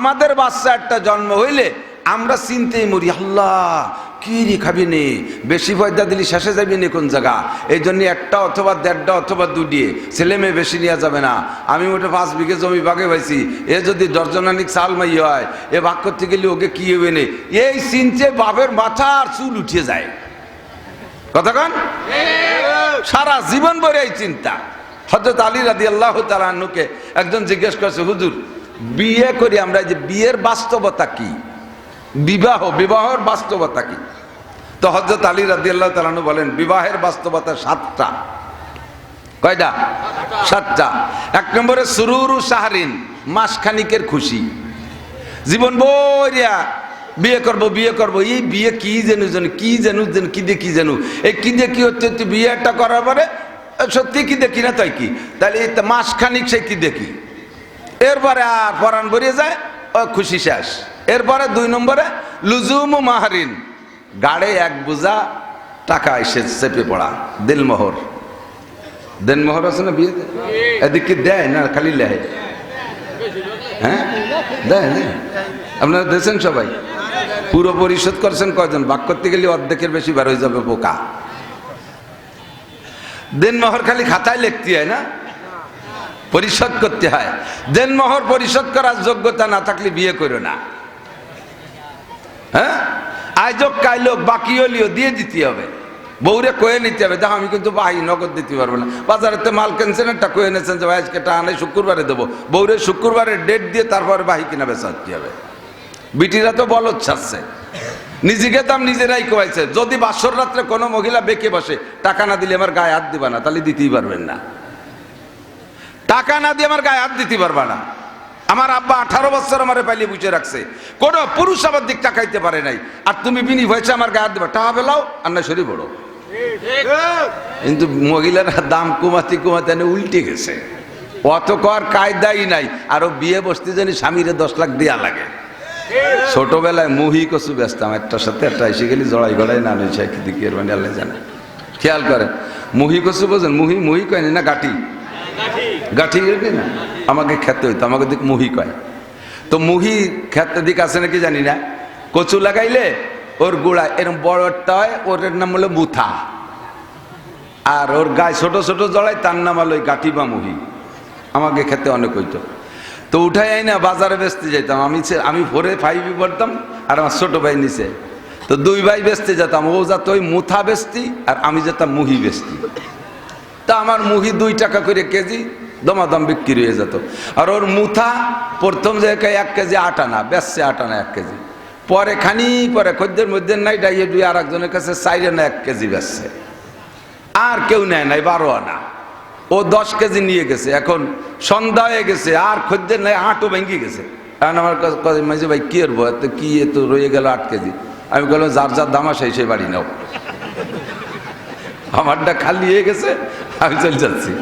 আমাদের বাচ্চা একটা জন্ম হইলে আমরা চিনতেই মরি, আল্লাহ, কি খাবি নে? বেশি পয়দা দিলি শেষে যাবি নে কোন জায়গা? এই জন্য একটা অথবা দেড়টা অথবা দুটিয়ে ছেলে মেয়ে বেশি নেওয়া যাবে না। আমি ওটা পাঁচ বিঘে জমি বাগে পাইছি। এ যদি দর্জনানিক চাল মাই হয়, এ ভাগ করতে গেলে ওকে কি হবে নে? এই চিনতে বাপের মাথা আর চুল উঠে যায়। কথা কন? সারা জীবন ভরে এই চিন্তা। হজরত আলী রাদি আল্লাহ তালানুকে একজন জিজ্ঞেস করছে, হুজুর বিয়ে করি আমরা যে বিয়ের বাস্তবতা কি? বিবাহ, বিবাহের বাস্তবতা কি? তো হজরত আলী রাদি আল্লাহ তালানু বলেন, বিবাহের বাস্তবতা সাতটা। কয়টা? সাতটা। এক নম্বরে, সুরুরু সাহারিন, মাসখানিকের খুশি। জীবন বইয়া বিয়ে করব বিয়ে করব, এই বিয়ে কি যেন যেন, কি যেন যেন, কি দিয়ে কি যেন। এই কি দিয়ে কি হচ্ছে হচ্ছে বিয়েটা করার পরে, সত্যি কি দেখি না তাই কি? তাহলে এই মাসখানিক সে কি দেখি এরপরে আর পরাণ বেরিয়ে যায়, ও খুশি শেষ। এরপরে দুই নম্বরে, লুজুম মাহারিন, গাড়ে এক বোঝা টাকা এসে চেপে পড়া, দিলমোহর। দিলমোহর আছে না বিয়েতে? এদিকে দেয় না খালি লেয় হ্যাঁ? দেয় দেয়। আপনারা দেখছেন সবাই? পুরো পরিশোধ করছেন কয়জন? বাক করতে গেলে অর্ধেকের বেশি বার হয়ে যাবে পোকা দেনমোহর খালি খাতায় লিখতে হয় না? পরিশোধ করতে হয়। দেনমোহর পরিশোধ করার যোগ্যতা না থাকলে বিয়ে করো না। হ্যাঁ? আয়োজক কাইলোক বাকি হলিও দিয়ে দিতে হবে। বউরে কয়ে নিতে হবে, দেখো, আমি কিন্তু বাহি নগদ দিতে পারব না। বাজারেতে মাল কেনছেন একটা কয়ে এনেছেন যে, ভাই, আজকে টাকা শুক্রবারে দেবো। বউরে শুক্রবারে ডেট দিয়ে তারপরে বাহি কিনা বেচা দিতে হবে। বিটিরা তো বলত ছাড়ছে। নিজেকে দাম নিজেরাই কোয়াইছে। যদি বাসর রাত্রে কোনো মহিলা বেঁকে বসে, টাকা না দিলে আমার গায়ে হাত দিবা না, তাহলে দিতেই পারবেন না। টাকা না দিয়ে আমার গায়ে হাত দিতে পারবা না। আমার আব্বা আঠারো বছর আমার পাইলে বুঝে রাখছে। কোন পুরুষ আমার দিক টাকাইতে পারে নাই। আর তুমি বিনি হয়েছে আমার গায়ে হাত দিবা। টাকা পেলাও আর না শরীর বড়। কিন্তু মহিলারা দাম কমাতে কমাতে উল্টে গেছে। অত কর কায়দাই নাই। আরও বিয়ে বসতে জানি স্বামীরে দশ লাখ দেয়া লাগে। ছোটবেলায় মুহি কচু ব্যস্তাম একটার সাথে একটা এসে গেলি, জড়াই গড়াই না নয় কি দিকে মানে আল্লাহ জানে। খেয়াল করে, মুহি কচু বোঝেন, মুহি মুহি কয় না গাটি? গাঠি না? আমাকে খেতে হইতো, আমাকে দিক মুহি কয়। তো মুহি খেতে দিক আছে নাকি জানি না? কচু লাগাইলে ওর গোড়া এরকম বড়টা হয়, ওর নাম হলো মুথা। আর ওর গায়ে ছোট ছোট জড়াই তার নাম হলো গাঠি বা মুহি। আমাকে খেতে অনেক হইতো। তো উঠাই আই না বাজারে বেচতে যেতাম আমি আমি ফোরে ফাইভে পড়তাম আর আমার ছোট ভাই নিচে। তো দুই ভাই বেচতে যেতাম। ও যাত ওই মুথা বেচতি আর আমি যেতাম মুহি বেচতি। তা আমার মুহি দুই টাকা করে কেজি দমাদম বিক্রি হয়ে যেত। আর ওর মুথা প্রথম জায়গায় এক কেজি আট আনা, বেচছে আট আনা এক কেজি। পরে খানি পরে খদ্দের মধ্যে নাই ডাইয়ে দুই আর একজনের কাছে চাইরে না এক কেজি বেচছে। আর কেউ নেয় নাই, বারো আনা। ও দশ কেজি নিয়ে গেছে, এখন সন্ধ্যা হয়ে গেছে, আর খদ্দের নাই হাঁটও ভেঙে গেছে। কারণ আমার কাছে মাঝে ভাই, কি করব এত কি, এত রয়ে গেল আট কেজি? আমি বললাম, যার যার দামা সেই সেই বাড়ি নাও। আমারটা খালি হয়ে গেছে আমি চলে যাচ্ছি।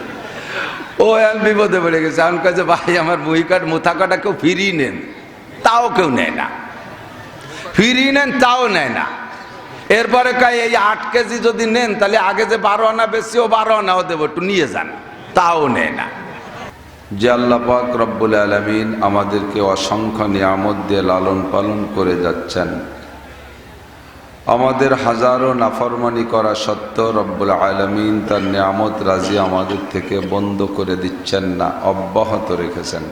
ও আমি বিপদে পড়ে গেছে। আমি কাছে ভাই, আমার বই কাঠ মুথা কাটা কেউ ফিরিয়ে নেন। তাও কেউ নেয় না। ফিরিয়ে নেন, তাও নেয় না। এরপরে কাই এই আট কেজি যদি নেন, তাহলে আগে যে বারো আনা বেশি, ও বারো আনাও দেবো, একটু নিয়ে যান। তাও নেয় না। যে পাক রব্বুল আলমিন আমাদেরকে অসংখ্য নিয়ামত দিয়ে লালন পালন করে যাচ্ছেন। আমাদের হাজারো নাফরমানি করা সত্ত্বেও রব্বুল আলমিন তার নিয়ামত, রাজি আমাদের থেকে বন্ধ করে দিচ্ছেন না, অব্যাহত রেখেছেন।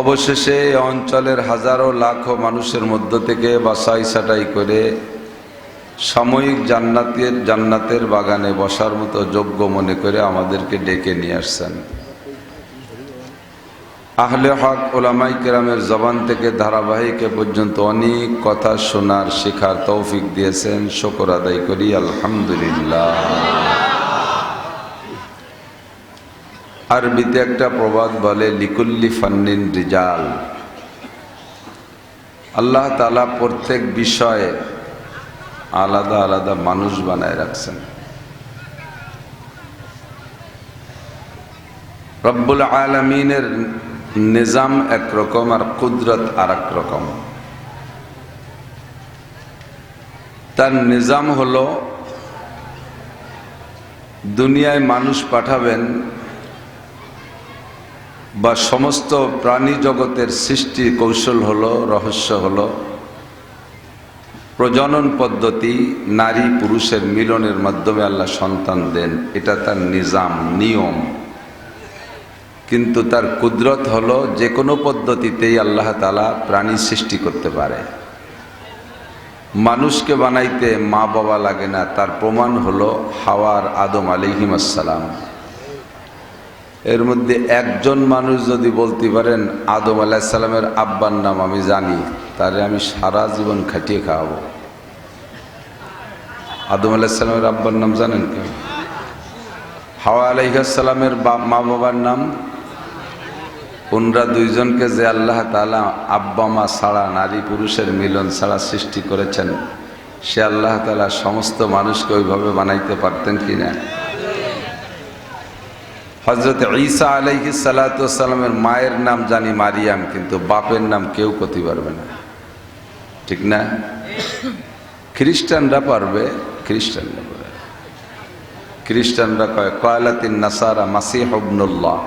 অবশেষে এই অঞ্চলের হাজারো লাখো মানুষের মধ্য থেকে বাসাই সাটাই করে সাময়িক জান্নাতের জান্নাতের বাগানে বসার মতো যোগ্য মনে করে আমাদেরকে ডেকে নিয়ে আসছেন। আহলে হক ওলামাই কেরামের জবান থেকে ধারাবাহিক পর্যন্ত অনেক কথা শোনার শেখার তৌফিক দিয়েছেন। শকর আদায় করি, আলহামদুলিল্লাহ। আরবিতে একটা প্রবাদ বলে, লিকুল্লি ফান্নিন রিজাল। আল্লাহ তালা প্রত্যেক বিষয়ে আলাদা আলাদা মানুষ বানায় রাখছেন। রব্বুল আলমিনের নিজাম একরকম আর কুদরত আর এক রকম। তার নিজাম হলো, দুনিয়ায় মানুষ পাঠাবেন বা সমস্ত প্রাণী জগতের সৃষ্টি কৌশল হলো, রহস্য হলো, প্রজনন পদ্ধতি নারী পুরুষের মিলনের মাধ্যমে আল্লাহ সন্তান দেন। এটা তার নিজাম, নিয়ম। কিন্তু তার কুদরত হলো যে কোনো পদ্ধতিতেই আল্লাহ তালা প্রাণী সৃষ্টি করতে পারে। মানুষকে বানাইতে মা বাবা লাগে না, তার প্রমাণ হলো হাওয়ার আদম আলিহিম আসসালাম। এর মধ্যে একজন মানুষ যদি বলতে পারেন, আদম আলাহিসাল্লামের আব্বার নাম আমি জানি, তারে আমি সারা জীবন খাটিয়ে খাওয়াবো। আদম আলাহিসাল্লামের আব্বার নাম জানেন কেউ হাওয়া আলাইসাল্লামের মা বাবার নাম ওনরা দুইজনকে যে আল্লাহ তালা আব্বা, মা ছাড়া, নারী পুরুষের মিলন ছাড়া সৃষ্টি করেছেন, সে আল্লাহ তালা সমস্ত মানুষকে ওইভাবে বানাইতে পারতেন কি না হজরত ঈসা আলাইহি সালাতামের মায়ের নাম জানি মারিয়াম, কিন্তু বাপের নাম কেউ করতে পারবে না। ঠিক না? খ্রিস্টানরা পারবে, খ্রিস্টানরা খ্রিস্টানরা কয় কয়লাতিন নাসারা মাসিহ হবনুল্লাহ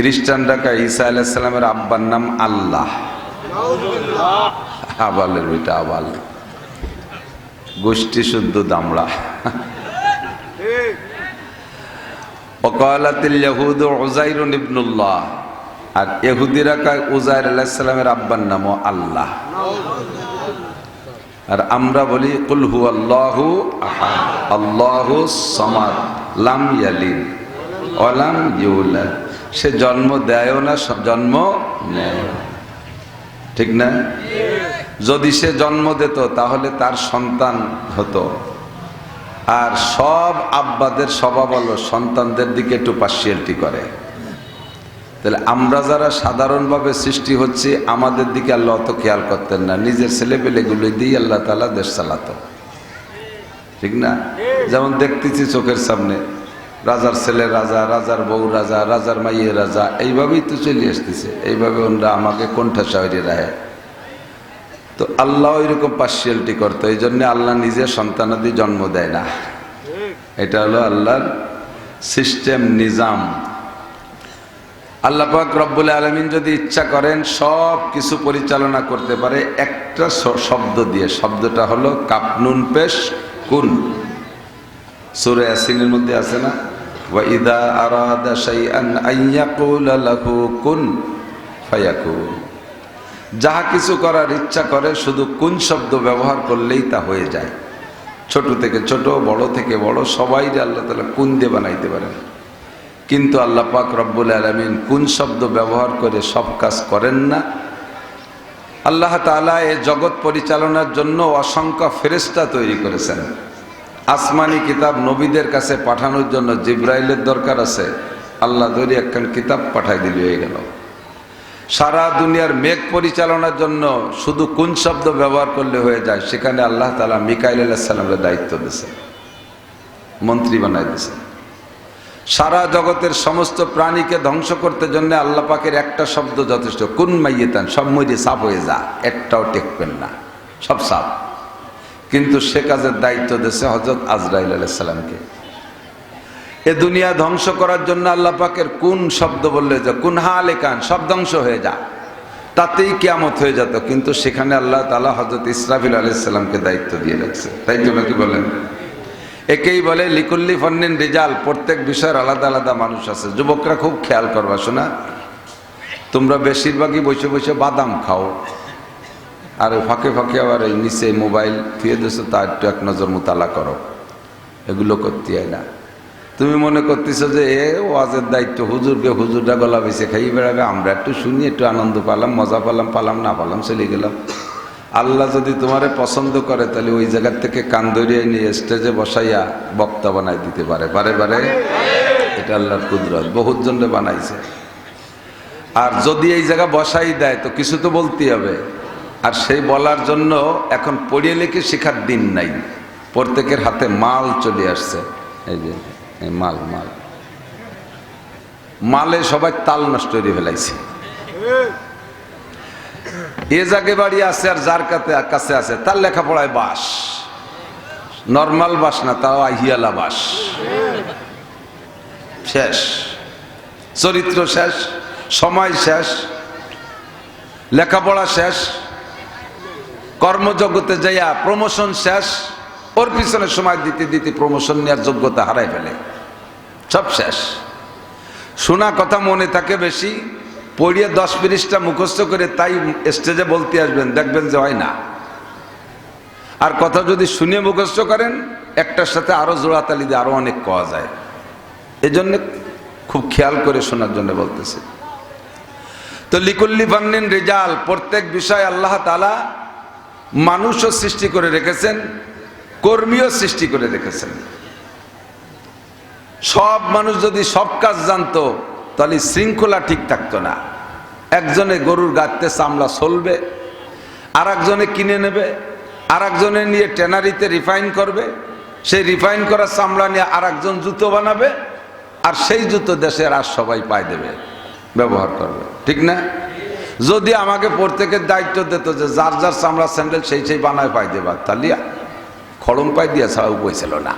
খ্রিস্টানরা কয় ঈসা আলাইসাল্লামের আব্বার নাম আল্লাহ। আবালের ওইটা আবাল। গোষ্ঠী শুদ্ধ দামড়া। ওকালাতিল ইয়াহুদ উজাইরুন ইবনুল্লাহ। আর ইহুদিরা কয় উজাইর আলাইহিস আব্বার নামও আল্লাহ। আর আমরা বলি, কুল হু আল্লাহু আল্লাহু সামাদ, লাম ইয়ালিদ ওয়ালাম ইউলাদ। সে জন্ম দেয়ও না জন্ম ঠিক না? যদি সে জন্ম দিত, তাহলে তার সন্তান হতো। আর সব আব্বাদের স্বভাব হলো, সন্তানদের দিকে একটু পার্সিয়ালিটি করে। তাহলে আমরা যারা সাধারণভাবে সৃষ্টি হচ্ছে, আমাদের দিকে আল্লাহ অত খেয়াল করতেন না। নিজের ছেলেপেলেগুলো দিয়ে আল্লাহ তালা দেশ চালাতো। ঠিক না? যেমন দেখতেছি চোখের সামনে। রাজার ছেলে রাজা, রাজার বউ রাজা, রাজার মাইয়ে রাজা, এইভাবেই তো চলে আসতেছে। এইভাবে ওনরা আমাকে কোনটা শহরে রাহে তো আল্লাহ এরকম পার্সিয়ালিটি করতো এই জন্য আল্লাহ নিজে সন্তানাদি জন্ম দেয় না। এটা হলো আল্লাহর সিস্টেম নিজাম। আল্লাহ পাক রব্বুল আলমিন যদি ইচ্ছা করেন সব কিছু পরিচালনা করতে পারে, একটা শব্দ দিয়ে। শব্দটা হলো কাপনুন পেশ কুন। সুরে আসিনের মধ্যে আছে না? ওয়াইদা আরাদা শাইআন আইয়াকুলা লাহু কুন ফায়াকুন যাহা কিছু করার ইচ্ছা করে, শুধু কোন শব্দ ব্যবহার করলেই তা হয়ে যায়। ছোট থেকে ছোট, বড় থেকে বড় সবাই যে আল্লাহ তালা কুন দিয়ে বানাইতে পারেন। কিন্তু আল্লাহ পাক রব্বুল আলমিন কোন শব্দ ব্যবহার করে সব কাজ করেন না। আল্লাহ তালা এ জগৎ পরিচালনার জন্য অসংখ্য ফেরেস্তা তৈরি করেছেন। আসমানি কিতাব নবীদের কাছে পাঠানোর জন্য জিব্রাইলের দরকার আছে। আল্লাহ ধরি একখান কিতাব পাঠাই দিল হয়ে গেল। সারা দুনিয়ার মেঘ পরিচালনার জন্য শুধু কোন শব্দ ব্যবহার করলে হয়ে যায়, সেখানে আল্লাহ তালা মিকাইল আলাহিসাল্লামের দায়িত্ব দিছে মন্ত্রী বানাই দিছে সারা জগতের সমস্ত প্রাণীকে ধ্বংস করতে জন্য আল্লাহ পাকের একটা শব্দ যথেষ্ট, কোন মাইয়েতান? সব মইরে সাপ হয়ে যা, একটাও টেকবেন না। সব সাপ কিন্তু সে কাজের দায়িত্ব দিয়েছে হজরত আজরাইল আলাইসাল্লামকে এ দুনিয়া ধ্বংস করার জন্য আল্লাহ পাকের কোন শব্দ বললে যে, কোন হা লেখান সব ধ্বংস হয়ে যা। তাতেই কেয়ামত হয়ে যেত। কিন্তু সেখানে আল্লাহ তালা হজরত ইসরাফিল আলাইসাল্লামকে দায়িত্ব দিয়ে রাখছে। তাই তো নাকি বলেন? একেই বলে, লিকুল্লি ফন্নিন রেজাল প্রত্যেক বিষয়ের আলাদা আলাদা মানুষ আছে। যুবকরা খুব খেয়াল করবা, শোনা। তোমরা বেশিরভাগই বসে বসে বাদাম খাও। আর ফাঁকে ফাঁকে আবার এই নিচে মোবাইল থুয়ে দিয়েছ তা একটু এক নজর মোতালা করো। এগুলো করতে হয় না। তুমি মনে করতেছো যে, এ ওয়াজের দায়িত্ব, হুজুরকে হুজুরটা গলা বেছে খাই বেড়াবে, আমরা একটু শুনি, একটু আনন্দ পালাম, মজা পালাম পালাম, না পালাম, চলে গেলাম। আল্লাহ যদি তোমারে পছন্দ করে, তাহলে ওই জায়গার থেকে কান ধরিয়ে নিয়ে স্টেজে বসাইয়া বক্তা বানাই দিতে পারে। পারে পারে? এটা আল্লাহর কুদরত। বহুত জনে বানাইছে। আর যদি এই জায়গা বসাই দেয়, তো কিছু তো বলতেই হবে। আর সেই বলার জন্য এখন পড়িয়ে লিখে শেখার দিন নাই। প্রত্যেকের হাতে মাল চলে আসছে। এই যে মাল মাল। মালে সবাই তাল নষ্ট করে ফেলাইছে। এ জাগে বাড়ি আছে আর যার কাছে কাছে আছে, তার লেখাপড়ায় বাস। নর্মাল বাস না, তাও আহিয়ালা বাস। শেষ। চরিত্র শেষ, সময় শেষ, লেখাপড়া শেষ। কর্মজগতে যাইয়া প্রমোশন শেষ, ওর পিছনে সময় দিতে দিতে প্রমোশন নেওয়ার যোগ্যতা হারাই ফেলে। সব শেষ। শোনা কথা মনে থাকে বেশি, পড়িয়ে দশ মিনিটটা মুখস্থ করে তাই স্টেজে বলতে আসবেন, দেখবেন যে হয় না। আর কথা যদি শুনে মুখস্থ করেন, একটার সাথে আরও জোড়াতালি দিয়ে আরও অনেক কওয়া যায়। এজন্য খুব খেয়াল করে শোনার জন্য বলতেছি। তো লিকুল্লি ফান্নিন রেজাল, প্রত্যেক বিষয় আল্লাহ তালা মানুষও সৃষ্টি করে রেখেছেন, কর্মীও সৃষ্টি করে রেখেছেন। সব মানুষ যদি সব কাজ জানতো, তাহলে শৃঙ্খলা ঠিক থাকতো না। একজনে গরুর গাঁততে চামড়া চলবে আর একজনে কিনে নেবে আর একজনে নিয়ে ট্যানারিতে রিফাইন করবে, সেই রিফাইন করা চামড়া নিয়ে আর একজন জুতো বানাবে, আর সেই জুতো দেশের আর সবাই পায় দেবে, ব্যবহার করবে। ঠিক না? যদি আমাকে প্রত্যেকের দায়িত্ব দিত যে যার যার চামড়া স্যান্ডেল সেই সেই বানায় পাই দেবা তাহলে খড়ম পাই দিয়া ছাড়া উপায় না।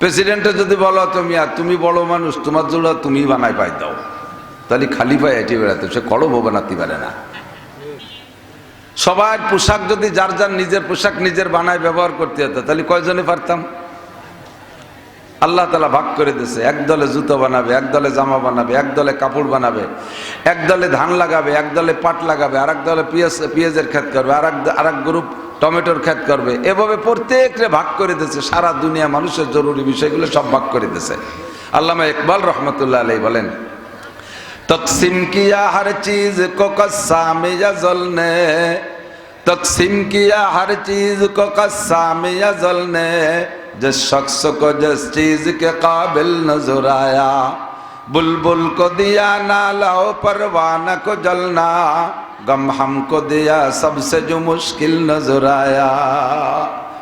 প্রেসিডেন্টে যদি বলো, তুমি আর তুমি বড় মানুষ, তোমার জন্য তুমি বানাই পাই দাও। তাহলে খালি পায়ে হেঁটে বেড়াতে, সে খড়মও বানাতে পারে না। সবার পোশাক যদি যার যার নিজের পোশাক নিজের বানায় ব্যবহার করতে হতো, তাহলে কয়জনে পারতাম? আল্লাহ তালা ভাগ করে দিয়েছে এক দলে জুতো বানাবে, এক দলে জামা বানাবে, এক দলে কাপড় বানাবে, এক দলে ধান লাগাবে, এক দলে পাট লাগাবে আর এক দলে পিঁয়াজ, পিঁয়াজের ক্ষেত করবে আর এক আর এক গ্রুপ টমেটোর ক্ষেত করবে। এভাবে প্রত্যেকটা ভাগ করে দিয়েছে সারা দুনিয়া মানুষের জরুরি বিষয়গুলো সব ভাগ করে দিয়েছে আল্লামা ইকবাল রহমতুল্লাহ আলাই বলেন, তকসিম কিয়া হর চিজ কো জল নে তকসিম কিয়া হার চিজ কো জল নে को कस्सा में या जल ने जिस शख्स को जिस चीज के काबिल नजर आया बुलबुल को दिया नालाओ परवाना को जलना गम हमको दिया सबसे जो मुश्किल नजर आया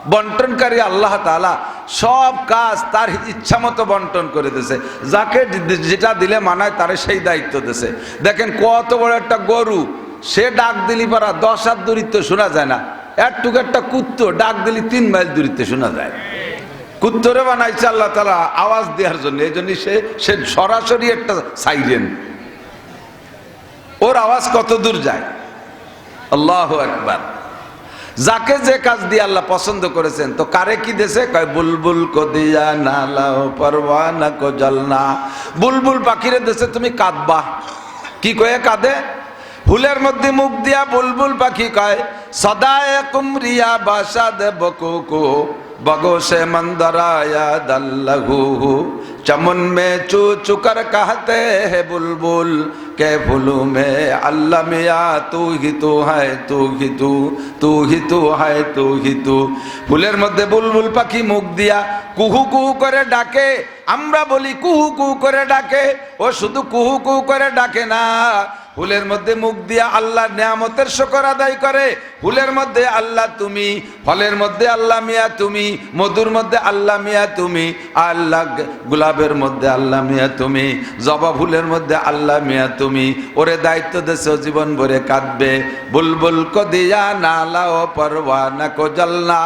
বন্টনকারী আল্লাহ তালা সব কাজ তার ইচ্ছা মতো বন্টন করে দিছে যাকে যেটা দিলে মানায় তার সেই দায়িত্ব দিছে দেখেন কত বড় একটা গরু সে ডাক দিলি পারা দশ হাত দূরিত্ব শোনা যায় না একটুকু একটা কুত্তো ডাক দিলি তিন মাইল দূরিত্বে শোনা যায় কুত্তরে বানাইছে আল্লাহ তালা আওয়াজ দেওয়ার জন্য, এই জন্য সে সে সরাসরি একটা সাইরেন ওর আওয়াজ কত দূর যায়? আল্লাহ একবার যাকে যে কাজ দিয়ে আল্লাহ পছন্দ করেছেন, তো কারে কি দেশে কয়, বুলবুল কো দিয়া নালাও পরওয়ানা কো জলনা বুলবুল পাখিরে দেশে তুমি কাঁদবা। কি কয়ে কাঁদে? ফুলের মধ্যে মুখ দিয়া বুলবুল পাখি কয়, সদায় কুমরিয়া বাসা দেব কুকু बगो से मंदराया दल्लहू चमन में चू चुकर कहते हैं बुलबुल के फूलू में अल्लाह मिया तू ही तू है तू ही तू तू ही तू है तू ही तू ফুলের মধ্যে বুলবুল পাখি মুখ দিয়া কুহু কুহু করে ডাকে আমরা বলি কুহু কুহু করে ডাকে ও শুধু কুহু কুহু করে ডাকে না ফুলের মধ্যে মুখ দিয়া আল্লাহ নিয়ামতের শকর আদায় করে ফুলের মধ্যে আল্লাহ তুমি, ফলের মধ্যে আল্লাহ মিয়া তুমি, মধুর মধ্যে আল্লাহ মিয়া তুমি আল্লাহ গোলাপের মধ্যে আল্লাহ মিয়া তুমি, জবা ফুলের মধ্যে আল্লাহ মিয়া তুমি। ওরে দায়িত্ব দেশে জীবন ভরে কাঁদবে। বুলবুল কো দিয়া নালা ও পরওয়ানা কো জলনা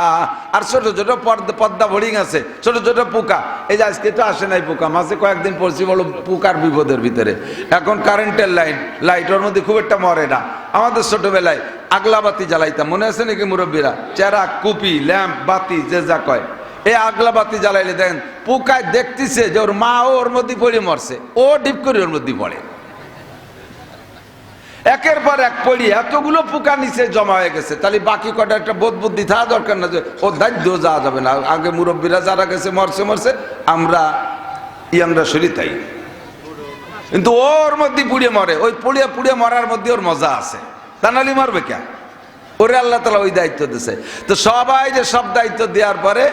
আর ছোট ছোট পর্দা, পদ্মা ভরিং আছে, ছোট ছোট পোকা। এই যে আজকে তো আসে নাই পোকা, মাঝে কয়েকদিন পড়ছি বলো পোকার বিপদের ভিতরে। এখন কারেন্টের লাইন লাইট ওর মধ্যে খুব একটা মরে না। আমাদের ছোটবেলায় আগলা বাতি জ্বালাইতাম। মনে আছে নাকি মুরব্বীরা? চেরা, কুপি, ল্যাম্প, বাতি, যে যা কয়। এই আগলা বাতি জ্বালাইলে দেখেন, পোকায় দেখতেছে যে ওর মা ওর মধ্যে পড়ে মরছে। ও ডিপ করে ওর মধ্যে পড়ে। একের পর এক পড়ি, এতগুলো পোকা নিচে জমা হয়ে গেছে। তাহলে বাকি কটা একটা বোধ বুদ্ধি থাকা দরকার না যে ও দায়িত্ব যাওয়া যাবে না। আগে মুরব্বীরা যারা গেছে, মরছে মরছে, আমরা ইয়াংরা শরীর তাই। কিন্তু ওর মধ্যে পুড়িয়ে মরে। ওই পুড়িয়ে পুড়িয়ে মরার মধ্যে ওর মজা আছে। তা মরবে কে? ওরে আল্লাহ তালা ওই দায়িত্ব দিছে। তো সবাই যে সব দায়িত্ব দেওয়ার পরে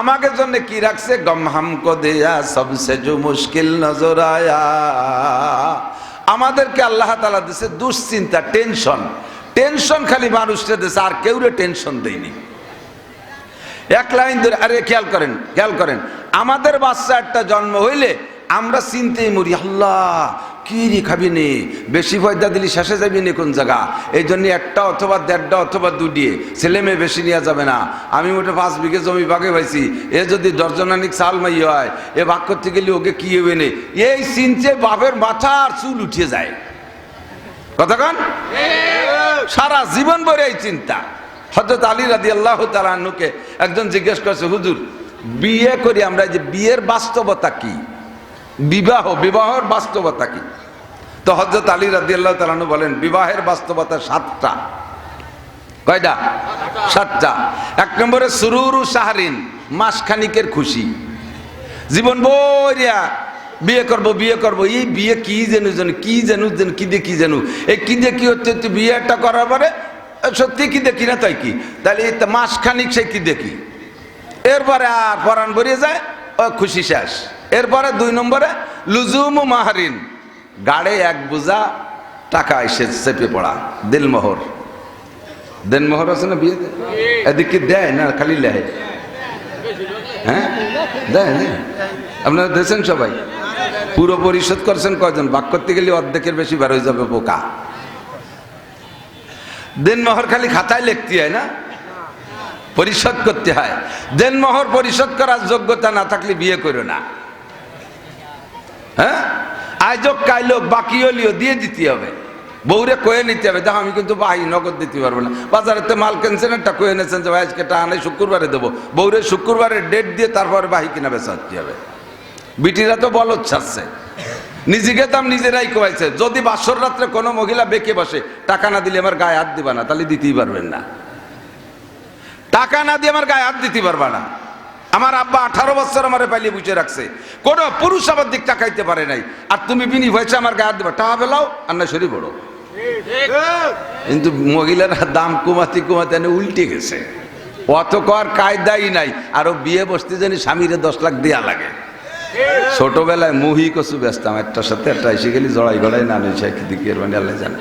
আমাকে জন্য কি রাখছে? গম হামকো দেয়া সবসে যে মুশকিল নজর আয়া। আমাদেরকে আল্লাহ তালা দিছে দুশ্চিন্তা, টেনশন। টেনশন খালি মানুষটা দিছে, আর কেউ টেনশন দেয়নি। এক লাইন ধরে, আরে খেয়াল করেন খেয়াল করেন। আমাদের বাচ্চা একটা জন্ম হইলে আমরা চিনতেই মরি, আল্লাহ কি রে খাবি নে, বেশি পয়দা দিলি শেষে যাবি নে কোন জায়গা? এই জন্য একটা অথবা দেড়টা অথবা দুটিয়ে ছেলে মেয়ে বেশি নেওয়া যাবে না। আমি ওটা পাঁচ বিঘে জমি বাগে পাইছি, এ যদি দর্জনানিক সাল মাই হয়, এ ভাগ করতে গেলে ওকে কি হবে নে? এই চিনতে বাপের মাথা আর চুল উঠে যায়। কতক্ষণ সারা জীবন ভরে এই চিন্তা। হজরত আলী রাদি আল্লাহ তালুকে একজন জিজ্ঞেস করছে, হুজুর, বিয়ে করি আমরা যে বিয়ের বাস্তবতা কি? বিবাহ, বিবাহের বাস্তবতা কি? তো হজরত আলী রাদি আল্লাহ তালানু বলেন, বিবাহের বাস্তবতা সাতটা। কয়টা? সাতটা। এক নম্বরে, সুরুরু সাহারিন মাসখানিকের খুশি। জীবন বরিয়া বিয়ে করব বিয়ে করব, এই বিয়ে কি জানু জানু কি জানু জানু কি দিয়ে কি জানু এই কি দিয়ে কি হচ্ছে, তুই বিয়েটা করার পরে সত্যি কি দেখি না তাই কি? তাহলে এই মাসখানিক, সে কি দেখি এরপরে আর পরাণ বেরিয়ে যায়, ও খুশি শেষ। এরপরে দুই নম্বরে, লুজুমু মাহারিন। গাড়ে এক বোঝা টাকা এসে চেপে পড়া, দিলমোহর। দেনমোহর আছে না বিয়েতে এদিকে দেয় না খালি লেহে? হ্যাঁ? দেয় আপনারা দেখছেন সবাই? পুরো পরিশোধ করছেন কয়জন? বাক করতে গেলে অর্ধেকের বেশি বার হয়ে যাবে পোকা দেনমোহর খালি খাতায় লিখতে হয় না? পরিশোধ করতে হয়। দেনমোহর পরিশোধ করার যোগ্যতা না থাকলে বিয়ে করো না। হ্যাঁ? আয়োজক কাইলোক বাকি হলিও দিয়ে দিতে হবে। বউরে কয়ে নিতে হবে, দেখো আমি কিন্তু বাহি নগদ দিতে পারব না। বাজারেতে মাল কিনছেন একটা কয়ে নিয়েছেন যে, ভাই, আজকে টাকা নেই, শুক্রবারে দেবো। বউরে শুক্রবারে ডেট দিয়ে তারপরে বাহি কিনা বেচা হতে হবে। বিটিরা তো বল ছাড়ছে। নিজেকে দাম নিজেরাই কোয়াইছে। যদি বাসর রাত্রে কোনো মহিলা বেঁকে বসে, টাকা না দিলে আমার গায়ে হাত দিবা না, তাহলে দিতেই পারবেন না। টাকা না দিয়ে আমার গায়ে হাত দিতে পারবা না। আমার আব্বা আঠারো বছর আমার পাইলে বুঝে রাখছে। কোনো পুরুষ আমার দিক টাকাইতে পারে নাই। আর তুমি বিনি হয়েছে আমার গায়ে দিবা। টাকা বেলাও আর না শরীর বড়। কিন্তু মহিলারা দাম কমাতে কমাতে উল্টে গেছে। অত কর কায়দাই নাই। আরও বিয়ে বসতে জানি স্বামীরে দশ লাখ দেয়া লাগে। ছোটবেলায় মুহি কচু বেচতাম। একটার সাথে একটা এসে গেলি, জড়াই গড়াই না নেই দিকে মানে আল্লাহ জানে।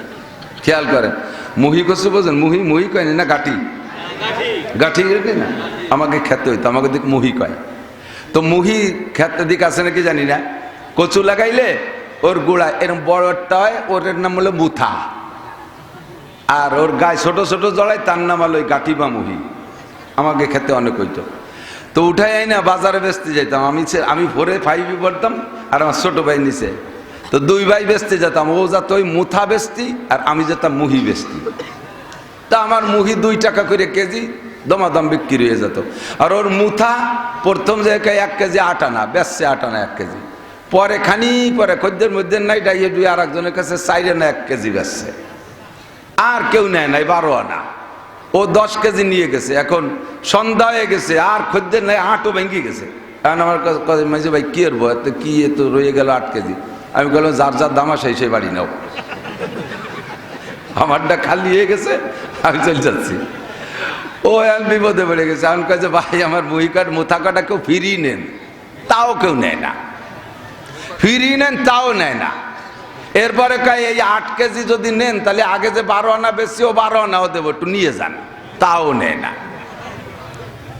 খেয়াল করেন, মুহি কচু বোঝেন, মুহি মুহি কয়নি না গাটি? গাঠি রেখে না? আমাকে খেতে হইতো, আমাকে দিক মুহি কয়। তো মুহি খেতে দিক আছে নাকি জানি না? কচু লাগাইলে ওর গোড়া এরকম বড়টা হয়, ওর নাম হলো মুথা। আর ওর গায়ে ছোট ছোট জড়াই তার নাম হলো গাঠি বা মুহি। আমাকে খেতে অনেক হইতো। তো উঠাই না বাজারে বেচতে যাইতাম। আমি আমি ভোরে ফাইভে পড়তাম আর আমার ছোট ভাই নিচে। তো দুই ভাই বেচতে যেতাম। ও যাত ওই মুথা বেচতি আর আমি যেতাম মুহি বেচতি। তা আমার মুহি দুই টাকা করে কেজি দমাদম বিক্রি হয়ে যেত। আর ওর মুথা প্রথম জায়গায় এক কেজি আট আনা, বেচছে আট আনা এক কেজি। পরে খানি পরে খদ্দের মধ্যে নাই ডাইয়ে দুই আর একজনের কাছে চাইরে না এক কেজি বেচছে। আর কেউ নেয় নাই, বারো আনা। ও দশ কেজি নিয়ে গেছে, এখন সন্ধ্যা হয়ে গেছে, আর খদ্দের নাই আটও ভেঙে গেছে। এখন আমার কাছে মাঝে ভাই, কি করব এত কি এত রয়ে গেল আট কেজি। আমি বললাম, যার যার দাম আসে সেই বাড়ি নাও। আমারটা খালি হয়ে গেছে, আমি চলে যাচ্ছি। ও এখন বিপদে পড়ে গেছে। আমি কাছে ভাই, আমার বই কাঠ মোথা কাটা কেউ ফিরিয়ে নেন। তাও কেউ নেয় না। ফিরিয়ে নেন, তাও নেয় না। এরপরে কাই এই আট কেজি যদি নেন, তাহলে আগে যে বারো আনা বেশি, ও বারো আনাও দেবো, একটু নিয়ে যান। তাও নেয় না।